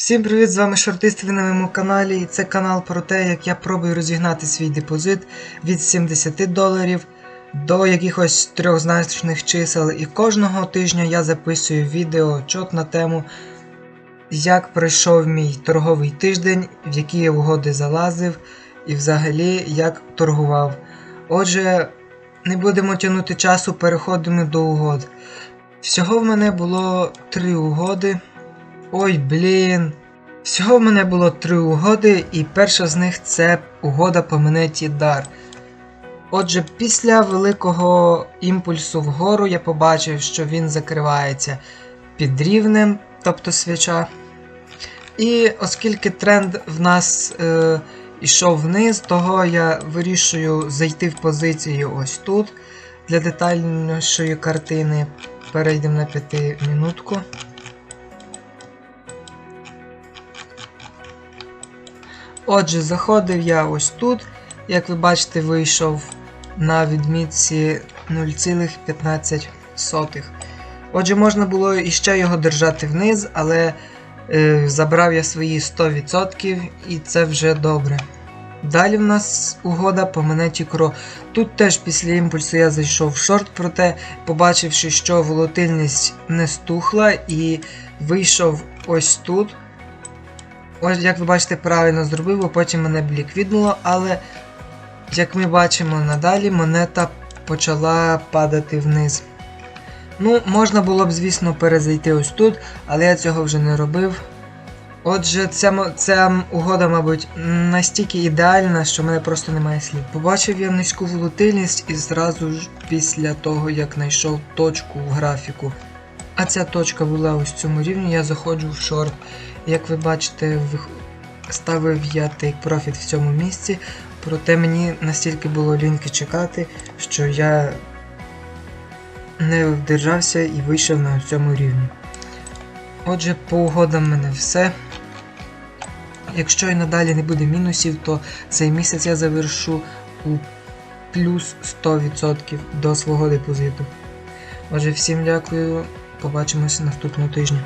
Всім привіт, з вами Шортист на моєму каналі. І це канал про те, як я пробую розігнати свій депозит від 70 доларів до якихось трьохзначних чисел. І кожного тижня я записую відео отчет на тему, як пройшов мій торговий тиждень, в які я угоди залазив, і взагалі як торгував. Отже, не будемо тягнути часу, переходимо до угод. Всього в мене було три угоди. Ой, блін. Всього в мене було три угоди, і перша з них це угода по монеті Дар. Отже, після великого імпульсу вгору я побачив, що він закривається під рівнем, тобто свіча. І оскільки тренд в нас е, ішов вниз, того я вирішую зайти в позицію ось тут для детальнішої картини. Перейдемо на 5 минутку. Отже, заходив я ось тут. Як ви бачите, вийшов на відмітці 0,15. Отже, можна було іще його держати вниз, але е, забрав я свої 100% і це вже добре. Далі в нас угода по монеті Кро. Тут теж після імпульсу я зайшов в шорт, проте побачивши, що волатильність не стухла і вийшов ось тут. Ось, як ви бачите, правильно зробив, а потім мене блік віднуло, але, як ми бачимо надалі, монета почала падати вниз. Ну, можна було б, звісно, перезайти ось тут, але я цього вже не робив. Отже, ця, ця угода, мабуть, настільки ідеальна, що в мене просто немає слів. Побачив я низьку волатильність і зразу ж після того, як знайшов точку в графіку. А ця точка була ось в цьому рівні, я заходжу в шорт. Як ви бачите, ставив я тейк профіт в цьому місці, проте мені настільки було ліньки чекати, що я не вдержався і вийшов на цьому рівні. Отже, по угодам мене все. Якщо і надалі не буде мінусів, то цей місяць я завершу у плюс 100% до свого депозиту. Отже, всім дякую. Побачимося наступного тижня.